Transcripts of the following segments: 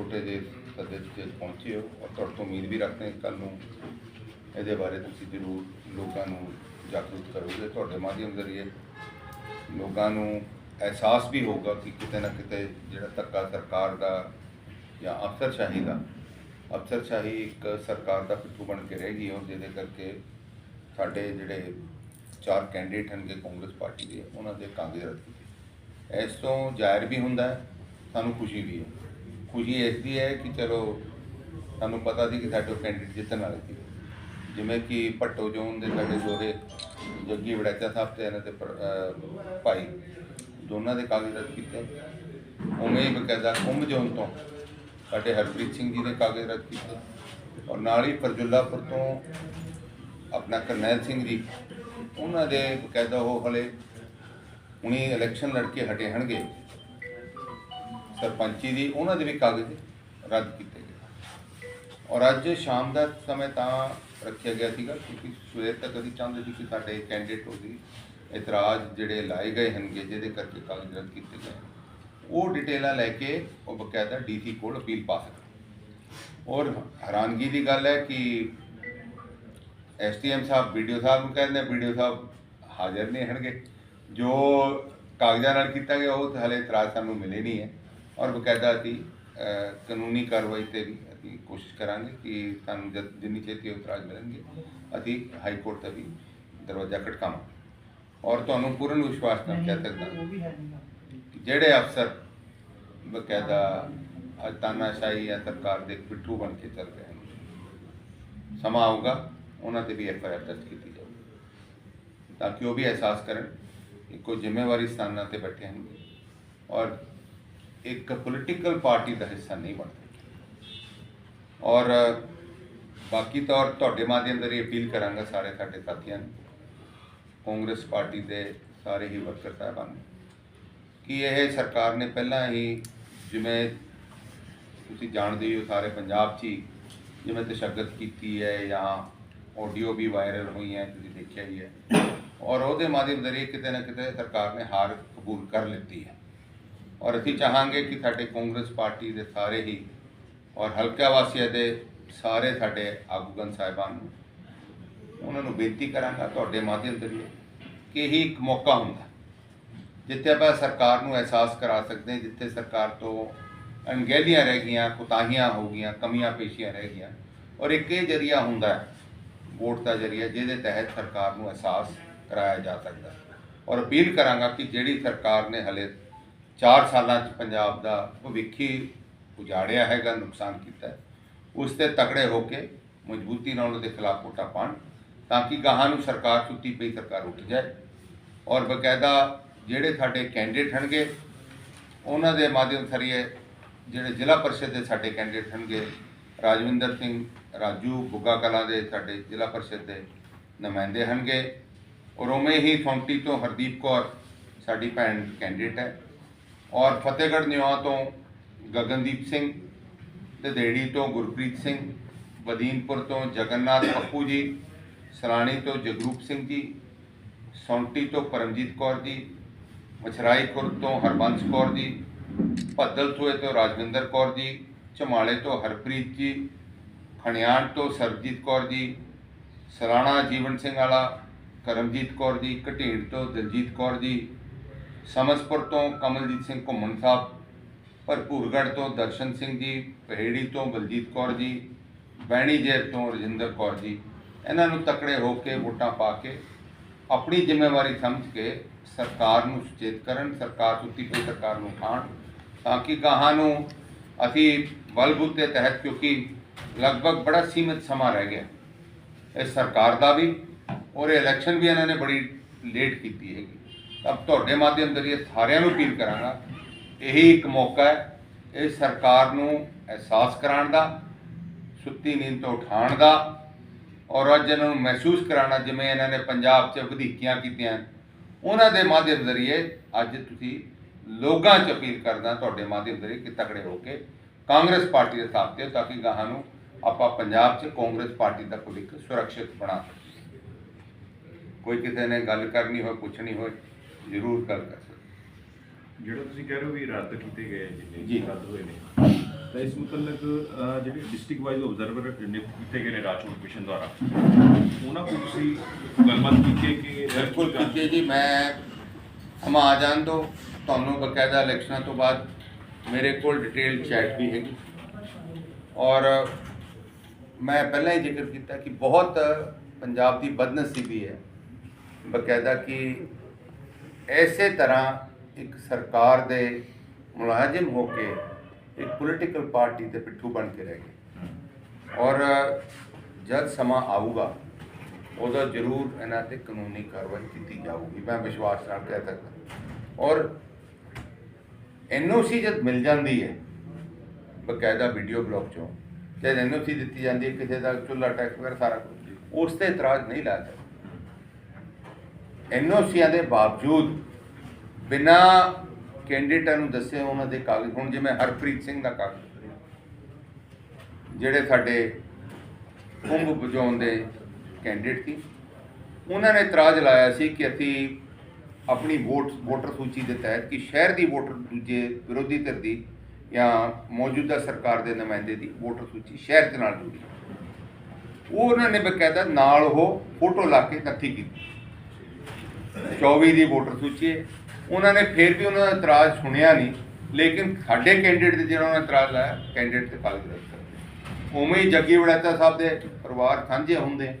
ਛੋਟੇ ਜਿਹੇ ਸੱਦੇ ਤੇ ਪਹੁੰਚੇ ਹੋ ਔਰ ਤੁਹਾਡੇ ਤੋਂ ਉਮੀਦ ਵੀ ਰੱਖਦੇ ਹਾਂ ਕੱਲ ਨੂੰ ਇਹਦੇ ਬਾਰੇ ਤੁਸੀਂ ਜ਼ਰੂਰ ਲੋਕਾਂ ਨੂੰ ਜਾਗਰੂਕ ਕਰੋਗੇ। ਤੁਹਾਡੇ ਮਾਧਿਅਮ ਜ਼ਰੀਏ ਲੋਕਾਂ ਨੂੰ ਅਹਿਸਾਸ ਵੀ ਹੋਊਗਾ ਕਿ ਕਿਤੇ ਨਾ ਕਿਤੇ ਜਿਹੜਾ ਧੱਕਾ ਸਰਕਾਰ ਦਾ ਜਾਂ ਅਫਸਰਸ਼ਾਹੀ ਦਾ, ਅਫਸਰਸ਼ਾਹੀ ਇੱਕ ਸਰਕਾਰ ਦਾ ਪਿੱਠੂ ਬਣ ਕੇ ਰਹਿ ਗਈ ਔਰ ਜਿਹਦੇ ਕਰਕੇ ਸਾਡੇ ਜਿਹੜੇ ਚਾਰ ਕੈਂਡੀਡੇਟ ਹਨਗੇ ਕਾਂਗਰਸ ਪਾਰਟੀ ਦੇ, ਉਹਨਾਂ ਦੇ ਕਾਗਜ਼ ਰੱਦ ਕੀਤੇ। ਇਸ ਤੋਂ ਜ਼ਾਹਿਰ ਵੀ ਹੁੰਦਾ ਸਾਨੂੰ ਖੁਸ਼ੀ ਵੀ ਹੈ। ਖੁਸ਼ੀ ਇਸ ਦੀ ਹੈ ਕਿ ਚਲੋ ਸਾਨੂੰ ਪਤਾ ਸੀ ਕਿ ਸਾਡੇ ਕੈਂਡੀਡੇਟ ਜਿੱਤਣ ਵਾਲੇ ਸੀ। ਜਿਵੇਂ ਕਿ ਭੱਟੋ ਜੋਨ ਦੇ ਸਾਡੇ ਦੋਹੇ ਜੱਗੀ ਵੜੈਚਾ ਸਾਹਿਬ ਤੇ ਇਹਨਾਂ ਦੇ ਭਾਈ, ਦੋਨਾਂ ਦੇ ਕਾਗਜ਼ ਰੱਦ ਕੀਤੇ। ਉਵੇਂ ਹੀ ਬਕਾਇਦਾ ਕੁੰਭ ਜੋਨ ਤੋਂ ਸਾਡੇ ਹਰਪ੍ਰੀਤ ਸਿੰਘ ਜੀ ਦੇ ਕਾਗਜ਼ ਰੱਦ ਕੀਤੇ ਔਰ ਨਾਲ ਹੀ ਫਰਜੁੱਲਾਪੁਰ ਤੋਂ ਆਪਣਾ ਕਰਨੈਲ ਸਿੰਘ ਜੀ, ਉਹਨਾਂ ਦੇ ਬਕਾਇਦਾ ਉਹ ਹਲੇ ਹੁਣੀ ਇਲੈਕਸ਼ਨ ਲੜ ਕੇ ਹਟੇ ਹਨਗੇ ਸਰਪੰਚੀ ਦੀ, ਉਹਨਾਂ ਦੇ ਵੀ ਕਾਗਜ਼ ਰੱਦ ਕੀਤੇ ਗਏ। ਔਰ ਅੱਜ ਸ਼ਾਮ ਦਾ ਸਮੇਂ ਤਾਂ ਰੱਖਿਆ ਗਿਆ ਸੀਗਾ, ਕਿਉਂਕਿ ਸਵੇਰ ਤੱਕ ਅਸੀਂ ਚਾਹੁੰਦੇ ਸੀ ਕਿ ਸਾਡੇ ਕੈਂਡੀਡੇਟ ਉਹਦੀ ਇਤਰਾਜ਼ ਜਿਹੜੇ ਲਾਏ ਗਏ ਹਨਗੇ ਜਿਹਦੇ ਕਰਕੇ ਕਾਗਜ਼ ਰੱਦ ਕੀਤੇ ਗਏ। ਉਹ ਡਿਟੇਲਾਂ ਲੈ ਕੇ ਉਹ ਬਕਾਇਦਾ ਡੀਸੀ ਕੋਲ ਅਪੀਲ ਪਾ ਸਕਦਾ। ਔਰ ਹੈਰਾਨਗੀ ਦੀ ਗੱਲ ਹੈ ਕਿ ਐਸਟੀਐਮ ਸਾਹਿਬ ਵੀਡੀਓ ਸਾਹਿਬ ਨੂੰ ਕਹਿੰਦੇ ਵੀਡੀਓ ਸਾਹਿਬ ਹਾਜ਼ਰ ਨਹੀਂ ਹਨਗੇ ਜੋ ਕਾਗਜ਼ਾਂ ਨਾਲ ਕੀਤਾ ਗਿਆ, ਉਹ ਤਾਂ ਹਲੇ ਇਤਰਾਜ਼ ਸਾਨੂੰ ਮਿਲੇ ਨਹੀਂ ਹੈ। ਔਰ ਬਕਾਇਦਾ ਅਸੀਂ ਕਾਨੂੰਨੀ ਕਾਰਵਾਈ ਤੇ ਵੀ ਅਸੀਂ ਕੋਸ਼ਿਸ਼ ਕਰਾਂਗੇ ਕਿ ਸਾਨੂੰ ਜਦ ਜਿੰਨੀ ਛੇਤੀ ਉਹ ਇਤਰਾਜ਼ ਮਿਲਣਗੇ, ਅਸੀਂ ਹਾਈ ਕੋਰਟ ਦਾ ਵੀ ਦਰਵਾਜ਼ਾ ਖਟਕਾਵਾਂਗੇ ਔਰ ਤੁਹਾਨੂੰ ਪੂਰਨ ਵਿਸ਼ਵਾਸ ਨਾਲ ਕਹਿ ਸਕਦਾ ਕਿ ਜਿਹੜੇ ਅਫਸਰ ਬਕਾਇਦਾ ਤਾਨਾਸ਼ਾਹੀ ਜਾਂ ਸਰਕਾਰ ਦੇ ਪਿੱਠੂ ਬਣ ਕੇ ਚੱਲ ਰਹੇ ਹਨ, ਸਮਾਂ ਆਊਗਾ, ਉਹਨਾਂ ਤੇ ਵੀ ਐਫ ਆਈ ਆਰ ਦਰਜ ਕੀਤੀ ਜਾਊਗੀ। ਤਾਂ ਕਿ ਉਹ ਵੀ ਅਹਿਸਾਸ ਕਰਨ ਕਿ ਕੋਈ ਜ਼ਿੰਮੇਵਾਰੀ ਸਥਾਨਾਂ ਤੇ ਬੈਠੇ ਹਨ। ਔਰ ਇੱਕ ਪੋਲੀਟੀਕਲ ਪਾਰਟੀ ਦਾ ਹਿੱਸਾ ਨਹੀਂ ਬਣਦੇ। ਔਰ ਬਾਕੀ ਤੌਰ ਤੁਹਾਡੇ ਮਾਧਿਅਮ ਰਾਹੀਂ ਅਪੀਲ ਕਰਾਂਗਾ ਸਾਰੇ ਸਾਡੇ ਸਾਥੀਆਂ ਨੂੰ, ਕਾਂਗਰਸ ਪਾਰਟੀ ਦੇ ਸਾਰੇ ਹੀ ਵਰਕਰ ਸਾਹਿਬਾਨ ਨੂੰ, ਕਿ ਇਹ ਸਰਕਾਰ ਨੇ ਪਹਿਲਾਂ ਹੀ ਜਿਵੇਂ ਤੁਸੀਂ ਜਾਣਦੇ ਹੋ ਸਾਰੇ ਪੰਜਾਬ 'ਚ ਹੀ ਜਿਵੇਂ ਤਸ਼ੱਦਦ ਕੀਤੀ ਹੈ ਜਾਂ ਆਡੀਓ ਵੀ ਵਾਇਰਲ ਹੋਈ ਹੈ, ਤੁਸੀਂ ਦੇਖਿਆ ਹੀ ਹੈ। ਔਰ ਉਹਦੇ ਮਾਧਿਅਮ ਜ਼ਰੀਏ ਕਿਤੇ ਨਾ ਕਿਤੇ ਸਰਕਾਰ ਨੇ ਹਾਰ ਕਬੂਲ ਕਰ ਲਿੱਤੀ ਹੈ। ਔਰ ਅਸੀਂ ਚਾਹਾਂਗੇ ਕਿ ਸਾਡੇ ਕਾਂਗਰਸ ਪਾਰਟੀ ਦੇ ਸਾਰੇ ਹੀ ਔਰ ਹਲਕਾ ਵਾਸੀਆਂ ਦੇ ਸਾਰੇ ਸਾਡੇ ਆਗੂਗਨ ਸਾਹਿਬਾਨ ਨੂੰ ਉਹਨਾਂ ਨੂੰ ਬੇਨਤੀ ਕਰਾਂਗਾ ਤੁਹਾਡੇ ਮਾਧਿਅਮ ਜ਼ਰੀਏ ਕਿ ਇਹੀ ਇੱਕ ਮੌਕਾ ਹੁੰਦਾ। ਜਿੱਥੇ ਆਪਾਂ ਸਰਕਾਰ ਨੂੰ ਅਹਿਸਾਸ ਕਰਾ ਸਕਦੇ ਹਾਂ, ਜਿੱਥੇ ਸਰਕਾਰ ਤੋਂ ਅਣਗਹਿਲੀਆਂ ਰਹਿ ਗਈਆਂ, ਕੁਤਾਹੀਆਂ ਹੋ ਗਈਆਂ, ਕਮੀਆਂ ਪੇਸ਼ੀਆਂ ਰਹਿ ਗਈਆਂ ਔਰ ਇੱਕ ਇਹ ਜਰੀਆ ਹੁੰਦਾ ਹੈ, ਵੋਟ ਦਾ ਜਰੀਆ, ਜਿਹਦੇ ਤਹਿਤ ਸਰਕਾਰ ਨੂੰ ਅਹਿਸਾਸ ਕਰਾਇਆ ਜਾ ਸਕਦਾ। ਔਰ ਅਪੀਲ ਕਰਾਂਗਾ ਕਿ ਜਿਹੜੀ ਸਰਕਾਰ ਨੇ ਹਲੇ 4 ਸਾਲਾਂ 'ਚ ਪੰਜਾਬ ਦਾ ਭਵਿੱਖੀ ਉਜਾੜਿਆ ਹੈਗਾ, ਨੁਕਸਾਨ ਕੀਤਾ ਉਸ ਤੇ ਤਕੜੇ ਹੋ ਕੇ ਮਜ਼ਬੂਤੀ ਨਾਲ ਉਹਦੇ ਖਿਲਾਫ ਵੋਟਾਂ ਪਾਉਣ, ਤਾਂ ਕਿ ਗਾਹਾਂ ਨੂੰ ਸਰਕਾਰ ਸੁੱਤੀ ਪਈ, ਸਰਕਾਰ ਉੱਠ ਜਾਏ। ਔਰ ਬਕਾਇਦਾ ਜਿਹੜੇ ਸਾਡੇ ਕੈਂਡੀਡੇਟ ਹਨਗੇ ਉਹਨਾਂ ਦੇ ਮਾਧਿਅਮ ਥਰੀਏ ਜਿਹੜੇ ਜ਼ਿਲ੍ਹਾ ਪਰਿਸ਼ਦ ਦੇ ਸਾਡੇ ਕੈਂਡੀਡੇਟ ਹਨਗੇ ਰਾਜਵਿੰਦਰ ਸਿੰਘ, ਰਾਜੂ ਬੁੱਗਾ ਕਲਾਂ ਦੇ ਸਾਡੇ ਜ਼ਿਲ੍ਹਾ ਪਰਿਸ਼ਦ ਦੇ ਨੁਮਾਇੰਦੇ ਹਨਗੇ ਔਰ ਉਵੇਂ ਹੀ ਫੌਂਟੀ ਤੋਂ ਹਰਦੀਪ ਕੌਰ, ਸਾਡੀ ਭੈਣ ਕੈਂਡੀਡੇਟ ਹੈ। ਔਰ ਫਤਿਹਗੜ੍ਹ ਨਿਵਾ ਤੋਂ ਗਗਨਦੀਪ ਸਿੰਘ ਦਦੇੜੀ ਤੋਂ ਗੁਰਪ੍ਰੀਤ ਸਿੰਘ, ਬਦੀਨਪੁਰ ਤੋਂ ਜਗਨਨਾਥ ਪੱਪੂ ਜੀ, ਸਰਾਣੀ ਤੋਂ ਜਗਰੂਪ ਸਿੰਘ ਜੀ, ਸੌਂਟੀ ਤੋਂ ਪਰਮਜੀਤ ਕੌਰ ਜੀ ਮਛਰਾਈ ਖੁਰਦ ਤੋਂ ਹਰਬੰਸ ਕੌਰ ਜੀ, ਭੱਦਲਥੂਏ ਤੋਂ ਰਾਜਵਿੰਦਰ ਕੌਰ ਜੀ, ਝਮਾਲੇ ਤੋਂ ਹਰਪ੍ਰੀਤ ਜੀ, ਖਣਿਆਣ ਤੋਂ ਸਰਬਜੀਤ ਕੌਰ ਜੀ, ਸਰਾਣਾ ਜੀਵਨ ਸਿੰਘ ਵਾਲਾ, ਕਰਮਜੀਤ ਕੌਰ ਜੀ ਘਟੀੜ ਤੋਂ ਦਿਲਜੀਤ ਕੌਰ ਜੀ ਸਮਸਪੁਰ ਤੋਂ ਕਮਲਜੀਤ ਸਿੰਘ ਘੁੰਮਣ ਸਾਹਿਬ, ਭਰਪੂਰਗੜ੍ਹ ਤੋਂ ਦਰਸ਼ਨ ਸਿੰਘ ਜੀ, ਪਹੇੜੀ ਤੋਂ ਬਲਜੀਤ ਕੌਰ ਜੀ ਬੈਣੀ ਜੇਬ ਤੋਂ ਰਜਿੰਦਰ ਕੌਰ ਜੀ। ਇਹਨਾਂ ਨੂੰ ਤਕੜੇ ਹੋ ਕੇ ਵੋਟਾਂ ਪਾ ਕੇ ਆਪਣੀ ਜ਼ਿੰਮੇਵਾਰੀ ਸਮਝ ਕੇ ਸਰਕਾਰ ਨੂੰ ਸੁਚੇਤ ਕਰਨ, ਸਰਕਾਰ ਸੁੱਤੀ ਪਈ ਸਰਕਾਰ ਨੂੰ ਖਾਣ, ਤਾਂ ਕਿ ਗਾਹਾਂ ਨੂੰ ਅਸੀਂ ਬਲਬੂਤੇ ਤਹਿਤ, ਕਿਉਂਕਿ ਲਗਭਗ ਬੜਾ ਸੀਮਿਤ ਸਮਾਂ ਰਹਿ ਗਿਆ। ਇਸ ਸਰਕਾਰ ਦਾ ਵੀ, ਔਰ ਇਲੈਕਸ਼ਨ ਵੀ ਇਹਨਾਂ ਨੇ ਬੜੀ ਲੇਟ ਕੀਤੀ ਹੈਗੀ। ਤਾਂ ਤੁਹਾਡੇ ਮਾਧਿਅਮ ਜ਼ਰੀਏ ਸਾਰਿਆਂ ਨੂੰ ਅਪੀਲ ਕਰਾਂਗਾ। ਇਹੀ ਇੱਕ ਮੌਕਾ ਹੈ, ਇਹ ਸਰਕਾਰ ਨੂੰ ਅਹਿਸਾਸ ਕਰਾਉਣ ਦਾ, ਸੁੱਤੀ ਨੀਂਦ ਤੋਂ ਉਠਾਉਣ ਦਾ ਔਰ ਅੱਜ ਇਹਨਾਂ ਨੂੰ ਮਹਿਸੂਸ ਕਰਾਉਣਾ, ਜਿਵੇਂ ਇਹਨਾਂ ਨੇ ਪੰਜਾਬ 'ਚ ਵਧੀਕੀਆਂ ਕੀਤੀਆਂ। ਉਹਨਾਂ ਦੇ ਮਾਧਿਅਮ ਜ਼ਰੀਏ ਅੱਜ ਤੁਸੀਂ ਲੋਕਾਂ 'ਚ ਅਪੀਲ ਕਰਦਾ, ਤੁਹਾਡੇ ਮਾਧਿਅਮ ਜ਼ਰੀਏ ਕਿ ਤਕੜੇ ਹੋ ਕੇ ਕਾਂਗਰਸ ਪਾਰਟੀ ਦੇ ਸਾਥ 'ਤੇ ਤਾਂ ਕਿ ਗਾਹਾਂ ਨੂੰ ਆਪਾਂ ਪੰਜਾਬ 'ਚ ਕਾਂਗਰਸ ਪਾਰਟੀ ਦਾ ਭਵਿੱਖ ਸੁਰੱਖਿਅਤ ਬਣਾ ਸਕੀਏ। ਕੋਈ ਕਿਸੇ ਨੇ ਗੱਲ ਕਰਨੀ ਹੋਏ, ਪੁੱਛਣੀ ਹੋਏ ਜ਼ਰੂਰ ਗੱਲ ਕਰ ਸਕਦੇ ਜਿਹੜਾ ਤੁਸੀਂ ਕਹਿ ਰਹੇ ਹੋ ਵੀ ਰੱਦ ਕੀਤੇ ਗਏ ਜਿੰਨੇ ਜੀ। ਰੱਦ ਹੋਏ ਨੇ ਤਾਂ ਇਸ ਮੁਤਲਕ ਜਿਹੜੇ ਡਿਸਟ੍ਰਿਕਟ ਵਾਈਜ਼ ਆਬਜ਼ਰਵਰ ਨਿਯੁਕਤ ਕੀਤੇ ਗਏ ਨੇ ਰਾਜਕੋਟ ਕਮਿਸ਼ਨ ਦੁਆਰਾ ਉਹਨਾਂ ਕੋਲ ਤੁਸੀਂ ਗੱਲਬਾਤ ਕੀਤੀ ਕਿ ਬਿਲਕੁਲ ਕੀਤੀ ਜੀ। ਮੈਂ ਹਮ ਆ ਜਾਣ ਤੋਂ ਤੁਹਾਨੂੰ ਬਕਾਇਦਾ ਇਲੈਕਸ਼ਨਾਂ ਤੋਂ ਬਾਅਦ ਮੇਰੇ ਕੋਲ ਡਿਟੇਲ ਚੈਟ ਵੀ ਹੈਗੀ। ਔਰ ਮੈਂ ਪਹਿਲਾਂ ਹੀ ਜ਼ਿਕਰ ਕੀਤਾ ਕਿ ਬਹੁਤ ਪੰਜਾਬ ਦੀ ਬਦਨਸੀਬੀ ਹੈ ਬਕਾਇਦਾ ਕਿ ਐਸੇ ਤਰ੍ਹਾਂ ਇੱਕ ਸਰਕਾਰ ਦੇ ਮੁਲਾਜ਼ਮ ਹੋ ਕੇ ਇੱਕ ਪੋਲੀਟੀਕਲ ਪਾਰਟੀ ਦੇ ਪਿੱਠੂ ਬਣ ਕੇ ਰਹਿ ਗਏ। ਔਰ ਜਦ ਸਮਾਂ ਆਊਗਾ, ਉਦੋਂ ਜ਼ਰੂਰ ਇਹਨਾਂ ਤੇ ਕਾਨੂੰਨੀ ਕਾਰਵਾਈ ਕੀਤੀ ਜਾਊਗੀ, ਮੈਂ ਵਿਸ਼ਵਾਸ ਨਾਲ ਕਹਿ ਸਕਦਾ। ਔਰ ਐਨਓਸੀ ਜਦ ਮਿਲ ਜਾਂਦੀ ਹੈ, ਬਕਾਇਦਾ ਵੀਡੀਓ ਬਲੌਕ ਚੋਂ, ਜਦ ਐਨਓਸੀ ਦਿੱਤੀ ਜਾਂਦੀ ਹੈ, ਕਿਸੇ ਦਾ ਚੁੱਲ੍ਹਾ ਟੈਕਸ ਵਗੈਰਾ ਸਾਰਾ ਕੁਝ ਉਸ ਤੇ ਇਤਰਾਜ਼ ਨਹੀਂ ਲਾਇਆ ਸਕਦਾ ਐਨਓਸੀਆਂ ਦੇ ਬਾਵਜੂਦ ਬਿਨਾ ਕੈਂਡੀਡੇਟਾਂ ਨੂੰ ਦੱਸੇ ਉਹਨਾਂ ਦੇ ਕਾਗਜ਼, ਹੁਣ ਜਿਵੇਂ ਹਰਪ੍ਰੀਤ ਸਿੰਘ ਦਾ ਕਾਗਜ਼ ਜਿਹੜੇ ਸਾਡੇ ਕੁੰਭ ਵਜਾਉਣ ਦੇ ਕੈਂਡੀਡੇਟ ਸੀ, ਉਹਨਾਂ ਨੇ ਇਤਰਾਜ਼ ਲਾਇਆ ਸੀ ਕਿ ਅਸੀਂ ਆਪਣੀ ਵੋਟ, ਵੋਟਰ ਸੂਚੀ ਦੇ ਤਹਿਤ ਕਿ ਸ਼ਹਿਰ ਦੀ ਵੋਟਰ, ਦੂਜੇ ਵਿਰੋਧੀ ਧਿਰ ਦੀ ਜਾਂ ਮੌਜੂਦਾ ਸਰਕਾਰ ਦੇ ਨੁਮਾਇੰਦੇ ਦੀ ਵੋਟਰ ਸੂਚੀ ਸ਼ਹਿਰ ਦੇ ਨਾਲ ਜੁੜੀ। ਉਹ ਉਹਨਾਂ ਨੇ ਬਕਾਇਦਾ ਨਾਲ ਉਹ ਫੋਟੋ ਲਾ ਕੇ ਇਕੱਠੀ ਕੀਤੀ। 24 ਦੀ ਵੋਟਰ ਸੂਚੀ ਹੈ। ਉਹਨਾਂ ਨੇ ਫਿਰ ਵੀ ਉਹਨਾਂ ਦਾ ਇਤਰਾਜ਼ ਸੁਣਿਆ ਨਹੀਂ, ਲੇਕਿਨ ਸਾਡੇ ਕੈਂਡੀਡੇਟ ਦੇ ਜਿਹੜਾ ਉਹਨਾਂ ਨੇ ਇਤਰਾਜ਼ ਲਾਇਆ ਕੈਂਡੀਡੇਟ ਤੇ ਕਾਗਜ਼ ਰੱਦ ਕਰ ਉਵੇਂ ਹੀ ਜੱਗੀ ਵੜਾਤਾ ਸਾਹਿਬ ਦੇ ਪਰਿਵਾਰ ਸਾਂਝੇ ਹੁੰਦੇ।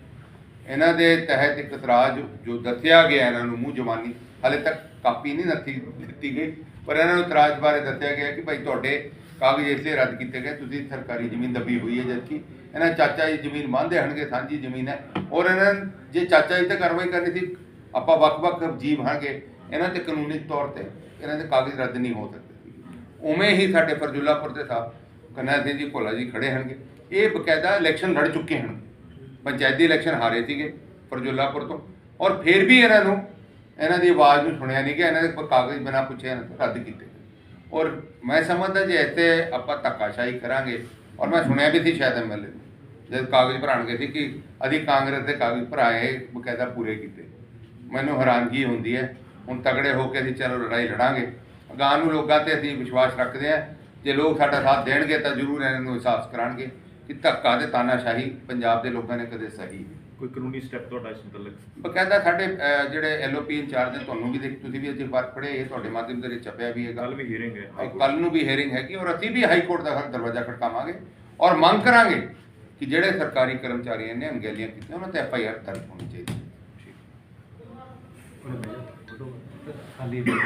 ਇਹਨਾਂ ਦੇ ਤਹਿਤ ਇੱਕ ਇਤਰਾਜ਼ ਜੋ ਦੱਸਿਆ ਗਿਆ ਇਹਨਾਂ ਨੂੰ ਮੂੰਹ ਜਵਾਨੀ, ਹਾਲੇ ਤੱਕ ਕਾਪੀ ਨਹੀਂ ਨੱਥੀ ਦਿੱਤੀ ਗਈ, ਪਰ ਇਹਨਾਂ ਨੂੰ ਇਤਰਾਜ਼ ਬਾਰੇ ਦੱਸਿਆ ਗਿਆ ਕਿ ਭਾਈ ਤੁਹਾਡੇ ਕਾਗਜ਼ ਇਸੇ ਰੱਦ ਕੀਤੇ ਗਏ, ਤੁਸੀਂ ਸਰਕਾਰੀ ਜ਼ਮੀਨ ਦੱਬੀ ਹੋਈ ਹੈ ਜਦਕਿ ਇਹਨਾਂ ਚਾਚਾ ਜੀ ਜ਼ਮੀਨ ਮੰਨਦੇ ਹਨਗੇ ਸਾਂਝੀ ਜ਼ਮੀਨ ਹੈ। ਔਰ ਇਹਨਾਂ ਜੇ ਚਾਚਾ ਜੀ ਤੇ ਕਾਰਵਾਈ ਕਰਨੀ ਸੀ ਆਪਾਂ ਵੱਖ-ਵੱਖ ਜੀਵ ਹਾਂਗੇ, ਇਹਨਾਂ ਤੇ ਕਾਨੂੰਨੀ ਤੌਰ ਤੇ ਇਹਨਾਂ ਦੇ ਕਾਗਜ਼ ਰੱਦ ਨਹੀਂ ਹੋ ਸਕਦੇ। ਉਵੇਂ ਹੀ ਸਾਡੇ ਫਰਜ਼ੁਲਾਪੁਰ ਦੇ ਸਾਹਿਬ ਕਨ੍ਹੱਈਆ ਸਿੰਘ ਜੀ ਭੋਲਾ ਜੀ ਖੜੇ ਹਨਗੇ ਇਹ ਬਕਾਇਦਾ ਇਲੈਕਸ਼ਨ ਲੜ ਚੁੱਕੇ ਹਨ। ਪੰਚਾਇਤੀ ਇਲੈਕਸ਼ਨ ਹਾਰੇ ਸੀਗੇ ਫਰਜ਼ੁਲਾਪੁਰ ਤੋਂ। ਔਰ ਫਿਰ ਵੀ ਇਹਨਾਂ ਨੂੰ ਇਹਨਾਂ ਦੀ ਆਵਾਜ਼ ਨੂੰ ਸੁਣਿਆ ਨਹੀਂ ਗਿਆ, ਇਹਨਾਂ ਦੇ ਕਾਗਜ਼ ਬਿਨਾਂ ਪੁੱਛੇ ਇਹਨਾਂ ਤੋਂ ਰੱਦ ਕੀਤੇ ਔਰ ਮੈਂ ਸਮਝਦਾ ਜੇ ਇੱਥੇ ਆਪਾਂ ਧੱਕਾਸ਼ਾਹੀ ਕਰਾਂਗੇ, ਔਰ ਮੈਂ ਸੁਣਿਆ ਵੀ ਸੀ ਸ਼ਾਇਦ ਐਮਐਲਏ ਜਦ ਕਾਗਜ਼ ਭਰਾਣਗੇ ਸੀ ਕਿ ਅਸੀਂ ਕਾਂਗਰਸ ਦੇ ਕਾਗਜ਼ ਭਰਾਏ, ਬਕਾਇਦਾ ਪੂਰੇ ਕੀਤੇ। ਮੈਨੂੰ ਹੈਰਾਨਗੀ ਹੁੰਦੀ ਹੈ। ਹੁਣ ਤਗੜੇ ਹੋ ਕੇ ਅਸੀਂ ਚਲੋ ਲੜਾਈ ਲੜਾਂਗੇ। ਅਗਾਂਹ ਨੂੰ ਲੋਕਾਂ ਤੇ ਅਸੀਂ ਵਿਸ਼ਵਾਸ ਰੱਖਦੇ ਹਾਂ। ਜੇ ਲੋਕ ਸਾਡਾ ਸਾਥ ਦੇਣਗੇ ਤਾਂ ਜ਼ਰੂਰ ਇਹਨਾਂ ਨੂੰ ਅਹਿਸਾਸ ਕਰਾਂਗੇ ਕਿ ਧੱਕਾ ਤੇ ਤਾਨਾਸ਼ਾਹੀ ਪੰਜਾਬ ਦੇ ਲੋਕਾਂ ਨੇ ਕਦੇ ਸਹੀ ਕੋਈ ਕਾਨੂੰਨੀ ਸਟੈਪ ਤੁਹਾਡਾ ਇਸ ਮੁਤਲਕ? ਬਕਾਇਦਾ ਸਾਡੇ ਜਿਹੜੇ ਐਲਓਪੀ ਇੰਚਾਰਜ ਨੇ ਤੁਹਾਨੂੰ ਵੀ ਦੇਖ ਤੁਸੀਂ ਵੀ ਅੱਜ ਅਖਬਾਰ ਪੜ੍ਹੇ ਇਹ ਤੁਹਾਡੇ ਮਾਧਿਅਮ ਦੇ ਵਿੱਚ ਛਪਿਆ ਵੀ ਹੈਗਾ। ਕੱਲ ਵੀ ਹੀਅਰਿੰਗ ਹੈ ਕੱਲ ਨੂੰ ਵੀ ਹੈਰਿੰਗ ਹੈਗੀ ਔਰ ਅਸੀਂ ਵੀ ਹਾਈ ਕੋਰਟ ਦਾ ਹਰ ਦਰਵਾਜ਼ਾ ਖੜਕਾਵਾਂਗੇ ਔਰ ਮੰਗ ਕਰਾਂਗੇ ਕਿ ਜਿਹੜੇ ਸਰਕਾਰੀ ਕਰਮਚਾਰੀਆਂ ਨੇ ਅਣਗਹਿਲੀਆਂ ਕੀਤੀਆਂ ਉਹਨਾਂ ਤੇ ਐਫ ਆਈ ਆਰ ਦਰਜ ਹੋਣੀ ਚਾਹੀਦੀ ਹੈ ਖਾਲੀ